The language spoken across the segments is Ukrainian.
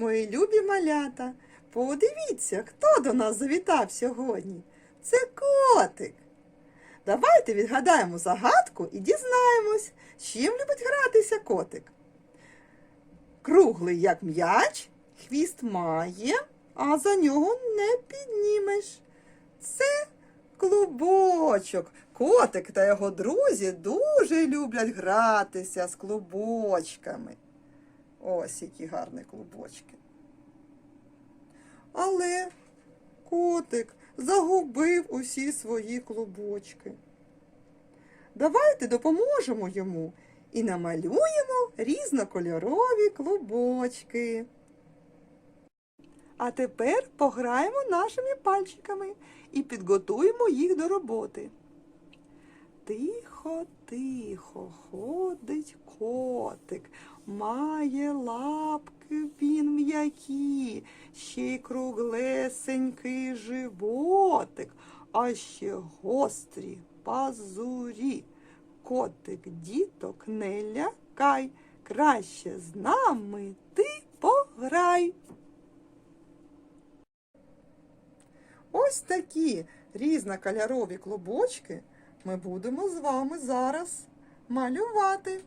мої любі малята. Подивіться, хто до нас завітав сьогодні. Це котик. Давайте відгадаємо загадку і дізнаємось, чим любить гратися котик. Круглий, як м'яч, хвіст має, а за нього не піднімеш. Це клубочок. Котик та його друзі дуже люблять гратися з клубочками. Ось які гарні клубочки. Але котик загубив усі свої клубочки. Давайте допоможемо йому і намалюємо різнокольорові клубочки. А тепер пограємо нашими пальчиками і підготуємо їх до роботи. Тихо, тихо ходить котик, має лапки він м'які, ще й круглесенький животик, а ще гострі пазурі. Котик діток не лякай, краще з нами ти пограй. Ось такі різнокольорові клубочки ми будемо з вами зараз малювати.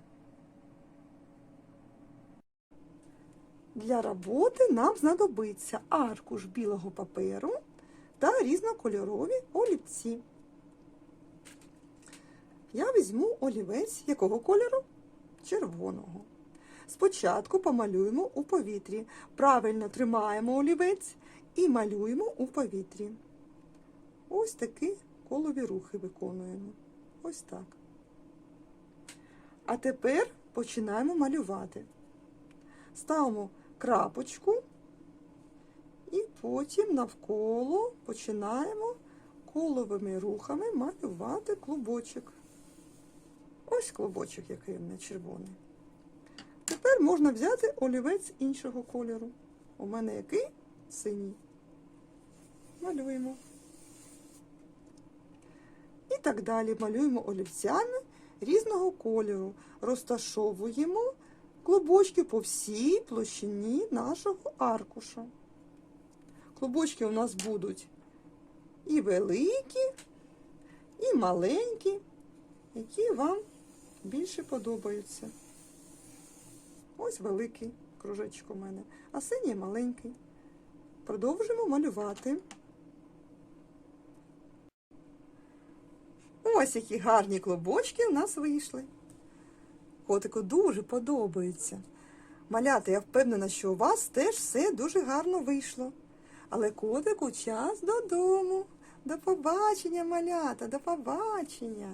Для роботи нам знадобиться аркуш білого паперу та різнокольорові олівці. Я візьму олівець якого кольору? Червоного. Спочатку помалюємо у повітрі. Правильно тримаємо олівець і малюємо у повітрі. Ось такі колові рухи виконуємо. Ось так. А тепер починаємо малювати. Ставимо крапочку і потім навколо починаємо коловими рухами малювати клубочок. Ось клубочок, який у мене червоний. Тепер можна взяти олівець іншого кольору. У мене який? Синій. Малюємо. Так далі малюємо олівцями різного кольору. Розташовуємо клубочки по всій площині нашого аркуша. Клубочки у нас будуть і великі, і маленькі, які вам більше подобаються. Ось великий кружечок у мене, а синій маленький. Продовжимо малювати. Ось які гарні клубочки у нас вийшли. Котику дуже подобається. Малята, я впевнена, що у вас теж все дуже гарно вийшло. Але котику час додому. До побачення, малята, до побачення.